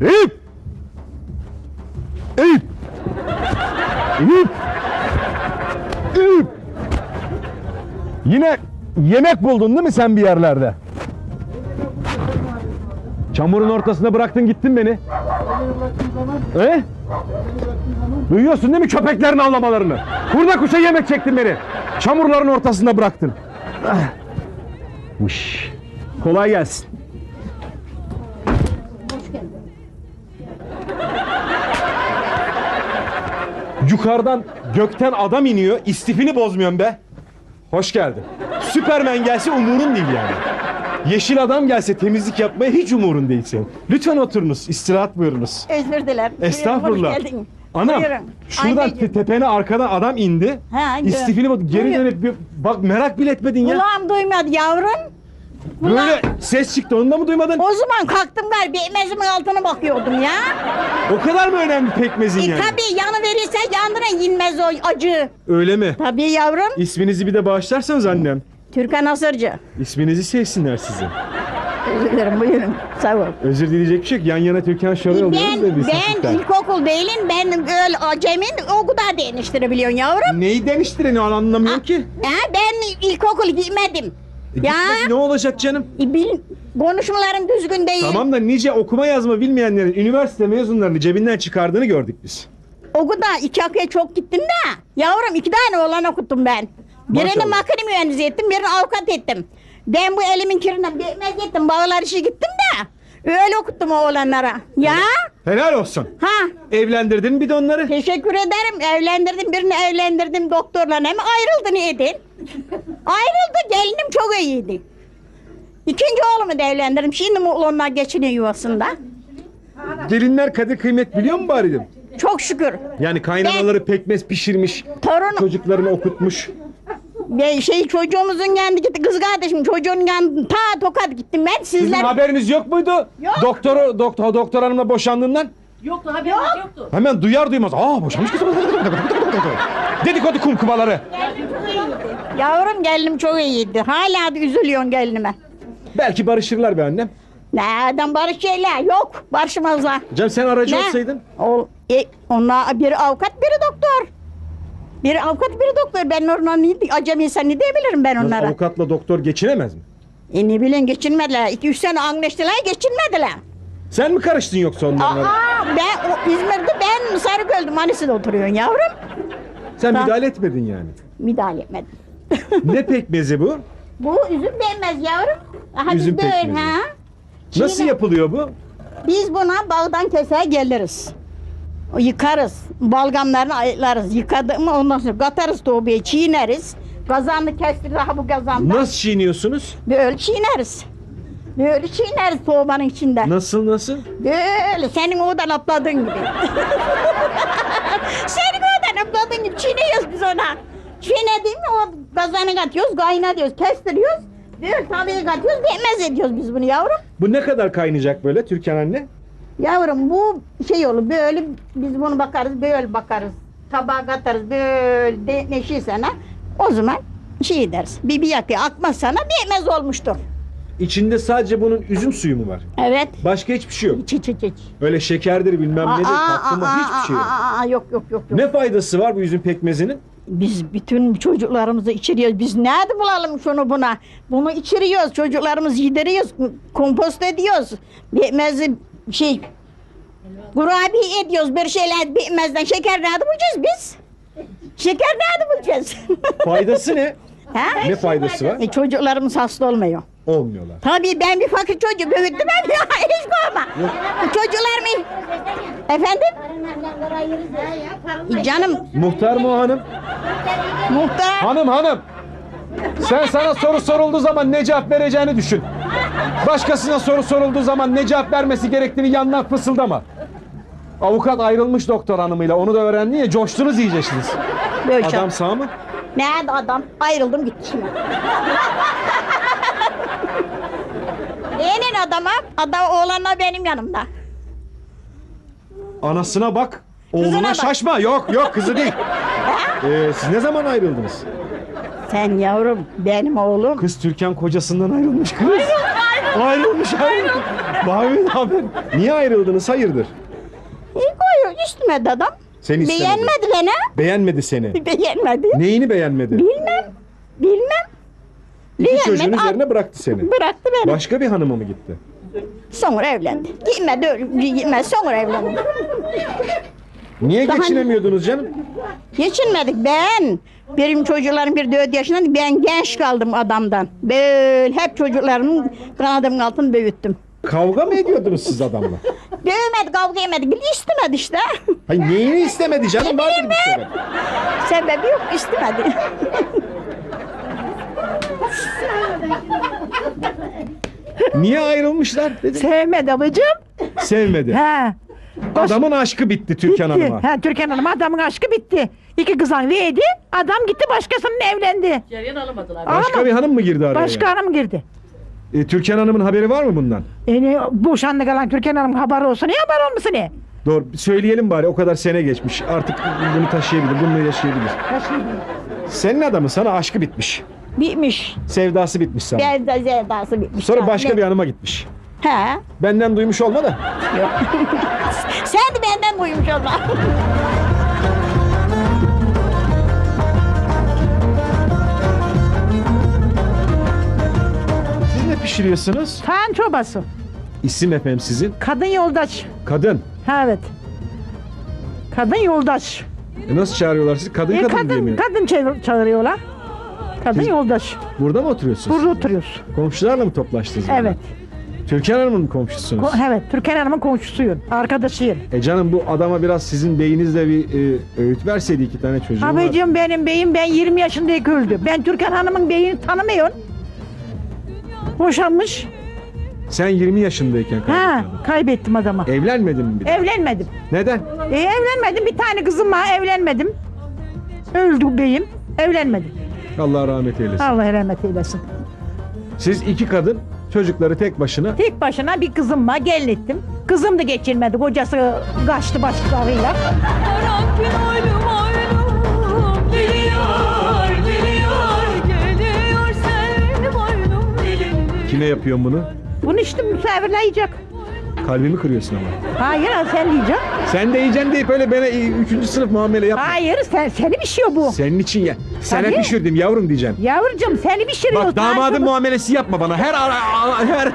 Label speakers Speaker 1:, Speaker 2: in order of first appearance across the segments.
Speaker 1: Eyüp! Eyüp! Eyüp! Eyüp! Yine yemek buldun değil mi sen bir yerlerde? Çamurun ortasına bıraktın gittin beni. E? Duyuyorsun değil mi köpeklerin avlamalarını? Kurda kuşa yemek çektin beni. Çamurların ortasında bıraktın. Ah. Kolay gelsin. Yukarıdan gökten adam iniyor. istifini bozmuyorsun be. Hoş geldin. Süpermen gelse umurun değil yani. Yeşil adam gelse temizlik yapmaya hiç umurun değil senin. Lütfen oturunuz. istirahat buyurunuz.
Speaker 2: Özür dilerim.
Speaker 1: Estağfurullah.
Speaker 2: Hoş geldin.
Speaker 1: Anam
Speaker 2: Buyurun.
Speaker 1: şuradan
Speaker 2: Anneciğim.
Speaker 1: te- tepene arkadan adam indi.
Speaker 2: Ha, gör.
Speaker 1: İstifini boz- geri
Speaker 2: Buyur.
Speaker 1: dönüp bir- bak merak bile etmedin ya.
Speaker 2: Kulağım duymadı yavrum.
Speaker 1: Böyle ses çıktı onu da mı duymadın?
Speaker 2: O zaman kalktım galiba ekmeğimin altına bakıyordum ya.
Speaker 1: O kadar mı önemli pekmezin
Speaker 2: E
Speaker 1: yani?
Speaker 2: tabii yanı verirse yanına inmez o acı.
Speaker 1: Öyle mi?
Speaker 2: Tabii yavrum.
Speaker 1: İsminizi bir de bağışlarsanız annem.
Speaker 2: Türkan Asırcı.
Speaker 1: İsminizi sevsinler sizi.
Speaker 2: Özür dilerim buyurun. Sağ ol.
Speaker 1: Özür dileyecek bir şey yok. Yan yana Türkan Şoray oluyoruz
Speaker 2: Ben,
Speaker 1: da biz
Speaker 2: ben
Speaker 1: hafiften.
Speaker 2: ilkokul değilim. Ben öyle acemin o kadar değiştirebiliyorsun yavrum.
Speaker 1: Neyi demiştireni anlamıyorum ki.
Speaker 2: Ha, ben ilkokul gitmedim.
Speaker 1: E,
Speaker 2: Ya
Speaker 1: gitmedi, Ne olacak canım?
Speaker 2: e, bil, konuşmaların düzgün değil.
Speaker 1: Tamam da nice okuma yazma bilmeyenlerin üniversite mezunlarını cebinden çıkardığını gördük biz.
Speaker 2: O kadar iki akıya çok gittim de. Yavrum iki tane oğlan okuttum ben. Birini
Speaker 1: Maşallah.
Speaker 2: makine mühendisi ettim, birini avukat ettim. Ben bu elimin kirinden bitmez ettim, bağlar işi gittim de. Öyle okuttum oğlanlara. Ya,
Speaker 1: Helal olsun.
Speaker 2: ha.
Speaker 1: Evlendirdin bir de onları.
Speaker 2: Teşekkür ederim. Evlendirdim, birini evlendirdim doktorla. Hem ayrıldı neydi? Ayrıldı, gelinim çok iyiydi. İkinci oğlumu da evlendirdim. Şimdi mutlu onlar geçiniyor yuvasında.
Speaker 1: Gelinler kadir kıymet biliyor mu bari? dedim.
Speaker 2: Çok şükür.
Speaker 1: Yani kaynanaları pekmez pişirmiş,
Speaker 2: Torunum,
Speaker 1: çocuklarını okutmuş.
Speaker 2: Ben şey çocuğumuzun yanında gitti kız kardeşim çocuğun yanında ta tokat gittim ben
Speaker 1: Sizin
Speaker 2: sizler
Speaker 1: haberiniz yok muydu?
Speaker 2: Yok.
Speaker 1: Doktoru, doktor, doktor hanımla boşandığından.
Speaker 3: Yoktu haberimiz yoktu.
Speaker 1: Hemen duyar duymaz. Aa boşanmış kızım. Dedikodu kumkumaları.
Speaker 2: yavrum gelinim çok iyiydi hala da üzülüyorsun gelinime
Speaker 1: Belki barışırlar be annem.
Speaker 2: nereden barış şeyler yok barışmazlar
Speaker 1: Cem sen aracı
Speaker 2: Ne?
Speaker 1: olsaydın.
Speaker 2: o, e, onlar biri avukat biri doktor biri avukat biri doktor ben onlara ne, acemi insan ne diyebilirim ben onlara
Speaker 1: avukatla doktor geçinemez mi?
Speaker 2: e ne bileyim geçinmediler 2-3 sene anlaştılar geçinmediler
Speaker 1: Sen mi karıştın yoksa arasına?
Speaker 2: Aa, ben o, İzmir'de ben Sarıgöl'de Manisa'da oturuyorsun yavrum
Speaker 1: Sen
Speaker 2: ben-
Speaker 1: müdahale etmedin yani.
Speaker 2: müdahale etmedim
Speaker 1: ne pekmezi bu?
Speaker 2: Bu üzüm değmez yavrum. Aha
Speaker 1: Üzüm pekmezi.
Speaker 2: ha.
Speaker 1: Nasıl yapılıyor bu?
Speaker 2: Biz buna bağdan keser geliriz. Yıkarız. Balgamlarını ayıklarız. Yıkadık mı ondan sonra katarız torbaya çiğneriz. Kazanlı kestiririz ha bu kazanda.
Speaker 1: Nasıl çiğniyorsunuz?
Speaker 2: Böyle çiğneriz. Böyle çiğneriz torbanın içinde.
Speaker 1: Nasıl nasıl?
Speaker 2: Böyle senin oradan atladığın gibi. senin oradan atladığın gibi çiğniyoruz biz ona. Çiğnediğim mi o kazanı katıyoruz, kayna diyoruz, kestiriyoruz. Böyle tabiye katıyoruz, değmez ediyoruz biz bunu yavrum.
Speaker 1: Bu ne kadar kaynayacak böyle Türkan anne?
Speaker 2: Yavrum bu şey olur böyle biz bunu bakarız böyle bakarız. Tabağa katarız böyle de, neşi sana. O zaman şey deriz. Bir bir yakıyor akmaz sana değmez olmuştur.
Speaker 1: İçinde sadece bunun üzüm suyu mu var?
Speaker 2: Evet.
Speaker 1: Başka hiçbir şey yok.
Speaker 2: İç iç iç iç.
Speaker 1: Öyle şekerdir bilmem nedir katkı mı hiçbir şey yok.
Speaker 2: aa, aa, yok yok yok. yok.
Speaker 1: Ne faydası var bu üzüm pekmezinin?
Speaker 2: Biz bütün çocuklarımızı içiriyoruz. Biz nerede bulalım şunu buna? Bunu içiriyoruz. Çocuklarımızı yediriyoruz. Kompost ediyoruz. Bitmez şey kurabiye ediyoruz. Bir şeyler bitmezden. Şeker nerede bulacağız biz? Şeker nerede bulacağız?
Speaker 1: Faydası ne?
Speaker 2: ha?
Speaker 1: Ne faydası var?
Speaker 2: E, çocuklarımız hasta olmuyor.
Speaker 1: Olmuyorlar.
Speaker 2: Tabii ben bir fakir çocuğu büyüttüm ben ya hiç korkma. Bu çocuklar mı? Efendim? E, Canım
Speaker 1: Muhtar mı o hanım?
Speaker 2: muhtar.
Speaker 1: Hanım hanım. Sen sana soru sorulduğu zaman ne cevap vereceğini düşün. Başkasına soru sorulduğu zaman ne cevap vermesi gerektiğini yandan fısıldama. Avukat ayrılmış doktor hanımıyla onu da öğrendi ya coştunuz iyicesiniz.
Speaker 2: Böyle
Speaker 1: Adam sağ mı?
Speaker 2: Nerede adam? Ayrıldım gitti şimdi. Neyin adama? Adam oğlanla benim yanımda.
Speaker 1: Anasına bak.
Speaker 2: Kızına
Speaker 1: Oğluna
Speaker 2: bak.
Speaker 1: şaşma. Yok yok kızı değil. Ee, siz ne zaman ayrıldınız?
Speaker 2: Sen yavrum benim oğlum.
Speaker 1: Kız Türkan kocasından ayrılmış kız. Ayrılmış ayrılmış. Bavi ne haber? Niye ayrıldınız? Hayırdır?
Speaker 2: İyi istemedi adam.
Speaker 1: Seni istemedi.
Speaker 2: Beğenmedi beni.
Speaker 1: Beğenmedi seni.
Speaker 2: Beğenmedi.
Speaker 1: Neyini beğenmedi?
Speaker 2: Bilmem. Bilmem.
Speaker 1: İki
Speaker 2: beğenmedi.
Speaker 1: çocuğun üzerine bıraktı seni.
Speaker 2: Bıraktı beni.
Speaker 1: Başka bir hanıma mı gitti?
Speaker 2: Sonra evlendi. Gitmedi, öyle- gitmedi sonra evlendi.
Speaker 1: Niye
Speaker 2: Daha-
Speaker 1: geçinemiyordunuz canım?
Speaker 2: Geçinmedik ben. Benim çocuklarım bir dört yaşında ben genç kaldım adamdan. Böyle hep çocuklarımın kanadımın altını büyüttüm.
Speaker 1: Kavga mı ediyordunuz siz adamla?
Speaker 2: Dövmedi kavga yemedik. Bir istemedi işte.
Speaker 1: Hayır neyini istemedi canım? Vardır bir sebep.
Speaker 2: Sebebi yok istemedi.
Speaker 1: Niye ayrılmışlar dedim.
Speaker 4: Sevmedi babacığım.
Speaker 1: Sevmedi.
Speaker 4: He.
Speaker 1: Adamın aşkı bitti Türkan
Speaker 4: bitti.
Speaker 1: Hanım'a.
Speaker 4: He, Türkan Hanım adamın aşkı bitti. İki kızan verdi. Adam gitti başkasının evlendi.
Speaker 1: Başka
Speaker 4: Ama
Speaker 1: bir hanım mı girdi araya?
Speaker 4: başka hanım girdi.
Speaker 1: E, Türkan Hanım'ın haberi var mı bundan?
Speaker 4: Yani boşandı kalan Türkan Hanım haberi olsa ne haber olmasın ne?
Speaker 1: Doğru. Söyleyelim bari o kadar sene geçmiş. Artık bunu taşıyabilir, bununla yaşayabilir. Senin adamın sana aşkı bitmiş.
Speaker 2: Bitmiş.
Speaker 1: Sevdası bitmiş sana.
Speaker 2: Ben de zevdası bitmiş.
Speaker 1: Sonra başka
Speaker 2: Ne-
Speaker 1: bir hanıma gitmiş.
Speaker 2: He.
Speaker 1: Benden duymuş olma da.
Speaker 2: Yok. Sen de benden duymuş olma.
Speaker 1: Siz ne pişiriyorsunuz?
Speaker 4: Tan çobası.
Speaker 1: İsim efendim sizin?
Speaker 4: Kadın yoldaş.
Speaker 1: Kadın.
Speaker 4: Ha, evet. Kadın yoldaş.
Speaker 1: E nasıl çağırıyorlar sizi? Kadın
Speaker 4: E,
Speaker 1: kadın, diye
Speaker 4: kadın,
Speaker 1: mi?
Speaker 4: kadın çağırıyorlar. Kadın
Speaker 1: Siz-
Speaker 4: yoldaş.
Speaker 1: Burada mı oturuyorsunuz?
Speaker 4: Burada oturuyoruz.
Speaker 1: Komşularla mı toplaştınız? burada?
Speaker 4: Evet.
Speaker 1: Türkan Hanım'ın mı komşusunuz?
Speaker 4: Ko- evet. Türkan Hanım'ın komşusuyum. Arkadaşıyım.
Speaker 1: E canım bu adama biraz sizin beyinizle bir e, öğüt verseydi iki tane çocuğum var.
Speaker 4: Abicim benim beyim ben 20 yaşındayken öldü. Ben Türkan Hanım'ın beyini tanımıyorum. Boşanmış.
Speaker 1: Sen 20 yaşındayken
Speaker 4: Ha,
Speaker 1: kaybettin.
Speaker 4: kaybettim adamı.
Speaker 1: Evlenmedin mi bir de?
Speaker 4: Evlenmedim.
Speaker 1: Neden?
Speaker 4: E, evlenmedim. Bir tane kızım var. Evlenmedim. Öldü beyim. Evlenmedim.
Speaker 1: Allah rahmet eylesin.
Speaker 4: Allah rahmet eylesin.
Speaker 1: Siz iki kadın çocukları tek başına
Speaker 4: Tek başına bir kızım var. Gelin ettim. Kızım da geçirmedi. Kocası kaçtı başkalarıyla.
Speaker 5: Karanfil oylum oylum Geliyor, geliyor Geliyor oylum Dilini
Speaker 1: kime yapıyorsun bunu?
Speaker 4: Bunu işte misafirler yiyecek.
Speaker 1: Kalbimi kırıyorsun ama.
Speaker 4: Hayır sen yiyeceksin.
Speaker 1: Sen de yiyeceksin deyip öyle bana e, üçüncü sınıf muamele yapma.
Speaker 4: Hayır sen, seni pişiyor bu.
Speaker 1: Senin için ya. Sana
Speaker 4: Tabii.
Speaker 1: pişirdim yavrum diyeceksin.
Speaker 4: Yavrucuğum seni pişiriyor.
Speaker 1: Bak damadın muamelesi yapma bana. Her ara, her,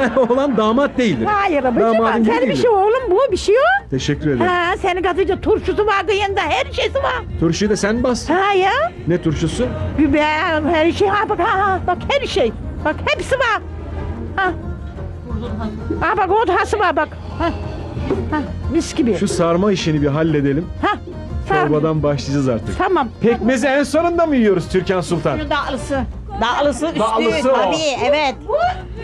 Speaker 1: her olan damat değildir.
Speaker 4: Hayır
Speaker 1: Damadın
Speaker 4: seni
Speaker 1: değildir.
Speaker 4: bir şey oğlum bu bir şey o.
Speaker 1: Teşekkür ederim.
Speaker 4: Ha senin katıcı turşusu var kıyında her şeysi var.
Speaker 1: Turşuyu da sen bas.
Speaker 4: Ha ya.
Speaker 1: Ne turşusu?
Speaker 4: Biber her şey ha bak ha, ha bak her şey. Bak hepsi var. Ha. Ha bak o hası var bak. Ha. Ha mis gibi.
Speaker 1: Şu sarma işini bir halledelim.
Speaker 4: Ha.
Speaker 1: Çorbadan başlayacağız artık.
Speaker 4: Tamam.
Speaker 1: Pekmezi en sonunda mı yiyoruz Türkan Sultan?
Speaker 2: Dağlısı. Dağlısı üstü.
Speaker 1: Dağlısı o.
Speaker 2: Tabii evet.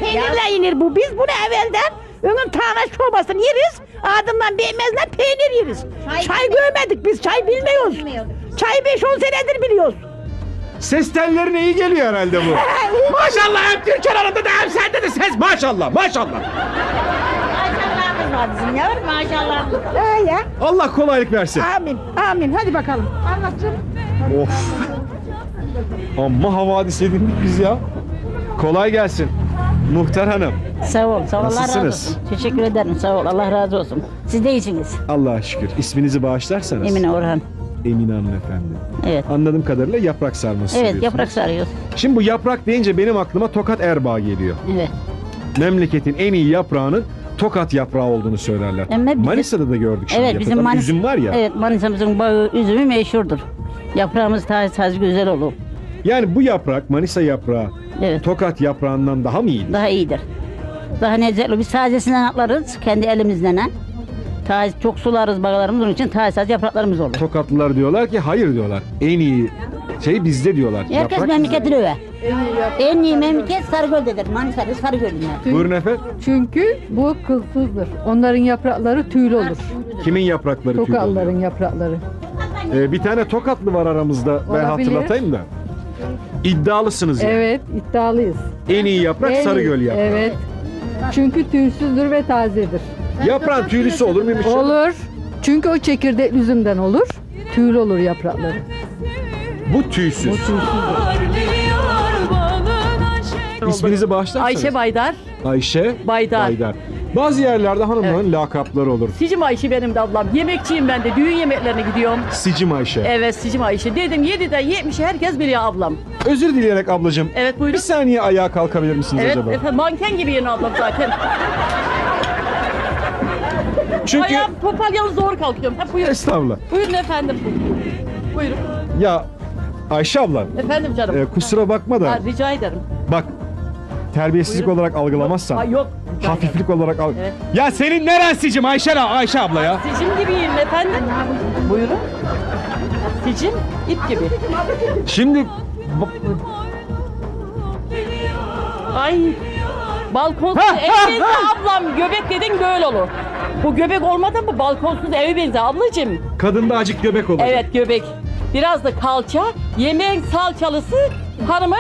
Speaker 4: Peynirle yenir bu. Biz bunu evvelden önün tane çorbasını yeriz. Ardından beğenmezler peynir yeriz.
Speaker 2: Çay
Speaker 4: Çay, görmedik biz. Çay bilmiyoruz. Çay 5-10 senedir biliyoruz.
Speaker 1: Ses tellerine iyi geliyor herhalde bu. maşallah hem Türkan Hanım'da da hem sende de ses maşallah maşallah.
Speaker 2: Maşallahımız var bizim yavrum maşallahımız.
Speaker 4: Ha ya.
Speaker 1: Allah kolaylık versin.
Speaker 4: Amin. Amin. Hadi bakalım. Anlatacağım.
Speaker 1: Of. Amma havadis edindik biz ya. Kolay gelsin. Muhtar Hanım.
Speaker 6: Sağ ol, sağ ol. Allah razı
Speaker 1: Nasılsınız?
Speaker 6: olsun. Teşekkür ederim, sağ ol. Allah razı olsun. Siz de iyisiniz.
Speaker 1: Allah'a şükür. İsminizi bağışlarsanız.
Speaker 6: Emine Orhan.
Speaker 1: Emine Hanımefendi.
Speaker 6: Evet.
Speaker 1: Anladığım kadarıyla yaprak sarması
Speaker 6: Evet, yaprak sarıyoruz.
Speaker 1: Şimdi bu yaprak deyince benim aklıma Tokat Erbaa geliyor.
Speaker 6: Evet.
Speaker 1: Memleketin en iyi yaprağının Tokat yaprağı olduğunu söylerler.
Speaker 6: Ama bizim-
Speaker 1: Manisa'da da gördük şimdi
Speaker 6: Evet, bizim
Speaker 1: yapılan
Speaker 6: Manis-
Speaker 1: üzüm var ya.
Speaker 6: Evet, Manisa'mızın bağı üzümü meşhurdur. Yaprağımız taze taze güzel olur.
Speaker 1: Yani bu yaprak Manisa yaprağı
Speaker 6: Evet.
Speaker 1: Tokat yaprağından daha mı iyi?
Speaker 6: Daha iyidir. Daha lezzetli. Biz tazesinden atlarız, kendi elimizden. ha. Taze, çok sularız bağlarımız, onun için taze taze yapraklarımız olur.
Speaker 1: Tokatlılar diyorlar ki hayır diyorlar. En iyi şey bizde diyorlar.
Speaker 6: Herkes
Speaker 1: Yaprak
Speaker 6: memleketini över. En iyi memleket Sarıgöl'dedir. Manisa'da Sarıgöl'ün.
Speaker 1: bizde. Buyurun efendim.
Speaker 7: Çünkü bu kılsızdır. Onların yaprakları tüylü olur.
Speaker 1: Kimin yaprakları tüylü oluyor?
Speaker 7: Tokalların yaprakları.
Speaker 1: Ee, bir tane Tokatlı var aramızda. Ben
Speaker 7: Olabilir.
Speaker 1: hatırlatayım da. İddialısınız yani.
Speaker 7: Evet, iddialıyız.
Speaker 1: En iyi yaprak
Speaker 7: En-
Speaker 1: Sarıgöl yaprağı.
Speaker 7: Evet. Çünkü tüysüzdür ve tazedir.
Speaker 1: Yaprağın tüylüsü olur muymuş?
Speaker 7: Olur. Çünkü o çekirdek üzümden olur. Tüylü olur yaprakları.
Speaker 1: Bu tüysüz. İsminizi bağışlarsanız.
Speaker 3: Ayşe Baydar.
Speaker 1: Ayşe
Speaker 3: Baydar.
Speaker 1: Bazı yerlerde hanımların lakapları olur.
Speaker 3: Sicim Ayşe benim de ablam. Yemekçiyim ben de. Düğün yemeklerine gidiyorum.
Speaker 1: Sicim Ayşe.
Speaker 3: Evet Sicim Ayşe. Dedim 7'den 70'e herkes biliyor ablam.
Speaker 1: Özür dileyerek ablacığım.
Speaker 3: Evet
Speaker 1: Bir
Speaker 3: buyurun.
Speaker 1: saniye ayağa kalkabilir misiniz
Speaker 3: Evet
Speaker 1: acaba?
Speaker 3: efendim manken gibi yeni ablam zaten.
Speaker 1: Çünkü
Speaker 3: Ayağım topalyalı zor kalkıyorum. Ha, buyurun.
Speaker 1: estağfurullah.
Speaker 3: Buyurun efendim. Buyurun.
Speaker 1: Ya Ayşe abla
Speaker 3: Efendim canım.
Speaker 1: e, kusura bakma da
Speaker 3: Ha, rica ederim.
Speaker 1: bak terbiyesizlik
Speaker 3: Buyurun.
Speaker 1: olarak algılamazsan
Speaker 3: Ha, yok. rica ederim.
Speaker 1: hafiflik olarak al.
Speaker 3: Evet.
Speaker 1: Ya senin neren Sicim Ayşe, Ayşe abla ya?
Speaker 3: Sicim gibiyim efendim. Buyurun. Sicim ip gibi.
Speaker 1: Şimdi
Speaker 3: Ay. Balkonsuz ev benzer ablam. Göbek dedin böyle olur. Bu göbek olmadı mı balkonsuz ev benzer ablacığım.
Speaker 1: kadında acık göbek olur.
Speaker 3: Evet göbek. Biraz da kalça. Yemeğin salçalısı hanımın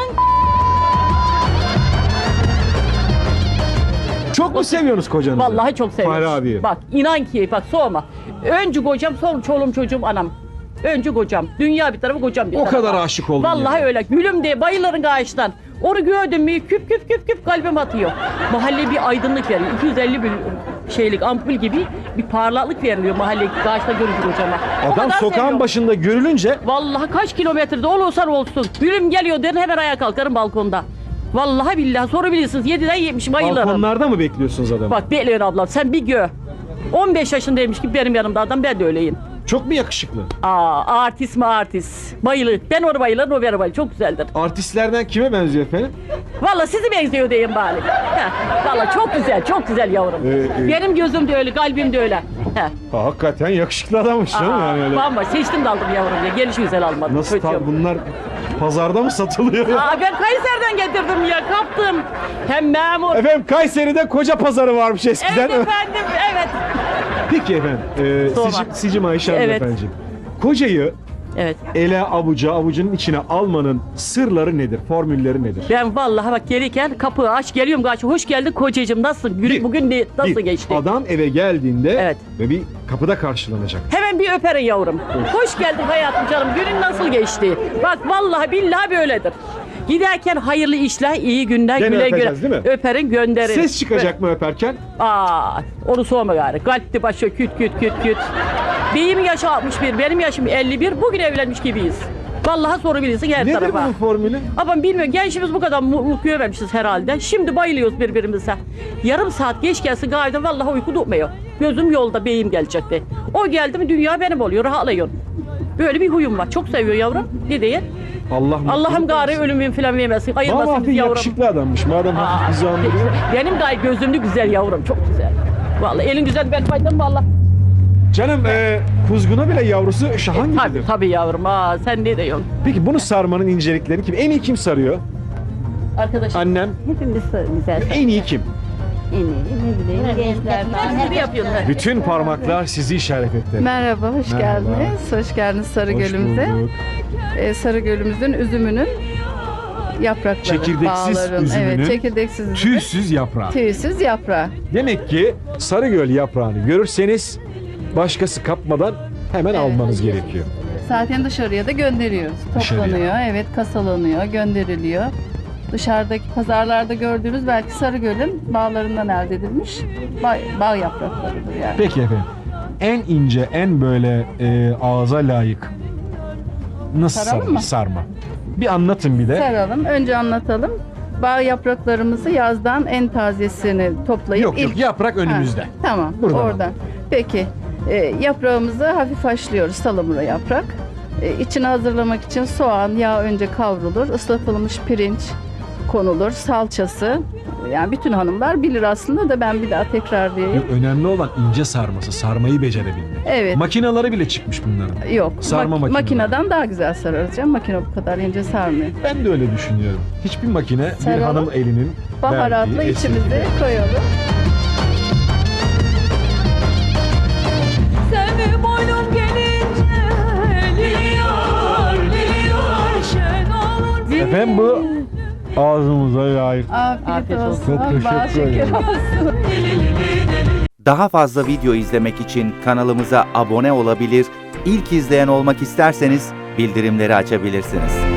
Speaker 1: Çok mu seviyorsunuz kocanızı?
Speaker 3: Vallahi çok seviyorum.
Speaker 1: Fahri abi.
Speaker 3: Bak inan ki bak soğuma. Önce kocam sonra çoluğum çocuğum anam. Önce kocam. Dünya bir tarafı kocam bir
Speaker 1: O
Speaker 3: tarafı.
Speaker 1: kadar aşık oldun
Speaker 3: Vallahi
Speaker 1: yani.
Speaker 3: öyle. Gülüm diye bayılırım ağaçtan. Onu gördüm mü küp küp küp küp kalbim atıyor. Mahalle bir aydınlık veriyor. 250 bir şeylik ampul gibi bir parlaklık veriliyor mahalle ağaçta görünce kocama. O
Speaker 1: Adam
Speaker 3: kadar
Speaker 1: sokağın
Speaker 3: seviyorum.
Speaker 1: başında görülünce
Speaker 3: Vallahi kaç kilometrede olursan olsun. Gülüm geliyor derin hemen ayağa kalkarım balkonda. Vallahi billahi sorabilirsiniz. 7'den 70 bayılırım.
Speaker 1: balkonlarda mı bekliyorsunuz adamı?
Speaker 3: Bak bekliyor ablam sen bir gö. 15 yaşındaymış gibi benim yanımda adam ben de öyleyim.
Speaker 1: Çok mu yakışıklı?
Speaker 3: Aa artist mi artist. Bayılır. Ben onu bayılırım o beni bayılır. Çok güzeldir.
Speaker 1: Artistlerden kime benziyor efendim?
Speaker 3: Valla sizi benziyor diyeyim bari. Heh, Valla çok güzel çok güzel yavrum.
Speaker 1: Ee, e-
Speaker 3: Benim gözüm de öyle kalbim de öyle. Heh.
Speaker 1: Ha, hakikaten yakışıklı adammış canım yani öyle.
Speaker 3: Bamba seçtim de aldım yavrum diye. Gelişi güzel almadım.
Speaker 1: Nasıl
Speaker 3: Kötü
Speaker 1: ta-
Speaker 3: yok.
Speaker 1: bunlar pazarda mı satılıyor ya?
Speaker 3: Aa, ben Kayseri'den getirdim ya kaptım. Hem memur.
Speaker 1: Efendim Kayseri'de koca pazarı varmış eskiden.
Speaker 3: Evet efendim evet.
Speaker 1: Peki efendim. E. Sicim, Sicim Ayşe
Speaker 3: Evet.
Speaker 1: hanımefendiciğim. Kocayı
Speaker 3: Evet.
Speaker 1: ele avuca avucunun içine almanın sırları nedir? Formülleri nedir?
Speaker 3: Ben vallahi bak gelirken kapıyı aç geliyorum kaç. Hoş geldin kocacığım nasılsın? Gün-
Speaker 1: Bir-
Speaker 3: Bugün ne, nasıl
Speaker 1: Bir,
Speaker 3: geçti?
Speaker 1: Adam eve geldiğinde
Speaker 3: Evet.
Speaker 1: ve bir kapıda karşılanacak.
Speaker 3: Hemen bir öperin yavrum. Hoş geldin hayatım canım. Günün nasıl geçti? Bak vallahi billahi böyledir. Giderken hayırlı işler, iyi günler,
Speaker 1: Gene
Speaker 3: güle güle.
Speaker 1: öpeceğiz, değil mi?
Speaker 3: Öperin, gönderin.
Speaker 1: Ses çıkacak mı öperken?
Speaker 3: Aa, onu sorma gari. Kalpti başı küt küt küt küt. Benim yaşı 61, benim yaşım 51. Bugün evlenmiş gibiyiz. Vallahi sorabilirsin her
Speaker 1: Nedir
Speaker 3: tarafa.
Speaker 1: bunun formülü?
Speaker 3: Ama bilmiyorum gençimiz bu kadar mutluluk görmemişiz herhalde. Şimdi bayılıyoruz birbirimize. Yarım saat geç gelsin gayet vallahi uyku tutmuyor. Gözüm yolda beyim gelecekti. O geldi mi dünya benim oluyor rahatlıyorum. Böyle bir huyum var. Çok seviyor yavrum. Ne diye?
Speaker 1: Allah
Speaker 3: Allah'ım gari ölümün falan vermesin. Ayırmasın
Speaker 1: hafif
Speaker 3: bizi yavrum.
Speaker 1: yakışıklı adammış. Madem
Speaker 3: Aa,
Speaker 1: hafif bizi andırıyor.
Speaker 3: Benim gayet gözümlü güzel yavrum. Çok güzel. Vallahi elin güzel ben faydalı valla.
Speaker 1: Canım e, kuzguna bile yavrusu şahan
Speaker 3: Tabii
Speaker 1: gibidir.
Speaker 3: tabii yavrum. Aa, sen ne diyorsun?
Speaker 1: Peki bunu sarmanın incelikleri kim? En iyi kim sarıyor?
Speaker 3: Arkadaşım.
Speaker 1: Annem.
Speaker 6: Hepimiz güzel.
Speaker 1: En iyi kim?
Speaker 6: En iyi ne bileyim gençlerden.
Speaker 3: Hepsini yapıyorsun. sen.
Speaker 1: Bütün parmaklar sizi işaret etti.
Speaker 8: Merhaba, hoş
Speaker 1: Merhaba.
Speaker 8: geldiniz. Hoş geldiniz
Speaker 1: Hoş
Speaker 8: Sarıgöl'ümüze.
Speaker 1: bulduk.
Speaker 8: Ee, Sarıgöl'ümüzün üzümünün yaprakları,
Speaker 1: Çekirdeksiz
Speaker 8: bağların.
Speaker 1: üzümünün
Speaker 8: Evet, çekirdeksiz
Speaker 1: Tüysüz yaprağı.
Speaker 8: tüysüz yaprağı.
Speaker 1: Demek ki Sarıgöl yaprağını görürseniz başkası kapmadan hemen almanız gerekiyor.
Speaker 8: Zaten dışarıya da gönderiyoruz.
Speaker 1: Dışarıya.
Speaker 8: Toplanıyor, evet kasalanıyor, gönderiliyor. Dışarıdaki pazarlarda gördüğünüz belki Sarıgöl'ün bağlarından elde edilmiş bağ, bağ yapraklarıdır yani.
Speaker 1: Peki efendim. En ince, en böyle e, ağza layık nasıl
Speaker 8: Saralım
Speaker 1: sarılır
Speaker 8: mı?
Speaker 1: sarma? Bir anlatın bir de.
Speaker 8: Saralım. Önce anlatalım. Bağ yapraklarımızı yazdan en tazesini toplayıp
Speaker 1: Yok yok
Speaker 8: ilk
Speaker 1: yaprak önümüzde.
Speaker 8: Ha, tamam
Speaker 1: Buradan
Speaker 8: oradan. Peki e, yaprağımızı hafif haşlıyoruz salamura yaprak. E, içini hazırlamak için soğan, yağ önce kavrulur. ıslatılmış pirinç konulur. Salçası. Yani bütün hanımlar bilir aslında da ben bir daha tekrarlayayım.
Speaker 1: Yok, önemli olan ince sarması, sarmayı becerebilmek.
Speaker 8: Evet.
Speaker 1: Makinaları bile çıkmış bunların.
Speaker 8: Yok.
Speaker 1: Sarma
Speaker 8: mak-
Speaker 1: makineleri.
Speaker 8: makineden daha güzel sararız canım. Makine bu kadar ince sarmıyor.
Speaker 1: Ben de öyle düşünüyorum. Hiçbir makine bir
Speaker 8: Saralım.
Speaker 1: hanım elinin
Speaker 8: Baharatlı
Speaker 1: verdiği
Speaker 8: içimizi
Speaker 1: esirgeme.
Speaker 8: koyalım.
Speaker 4: Sen boynum gelince Liliyor, liliyor Şen olur
Speaker 1: Efendim bu ağzımıza layık.
Speaker 8: Afiyet,
Speaker 3: Afiyet olsun.
Speaker 8: olsun.
Speaker 1: Çok teşekkür
Speaker 8: şeker
Speaker 1: ederim.
Speaker 8: olsun.
Speaker 9: Daha fazla video izlemek için kanalımıza abone olabilir, ilk izleyen olmak isterseniz bildirimleri açabilirsiniz.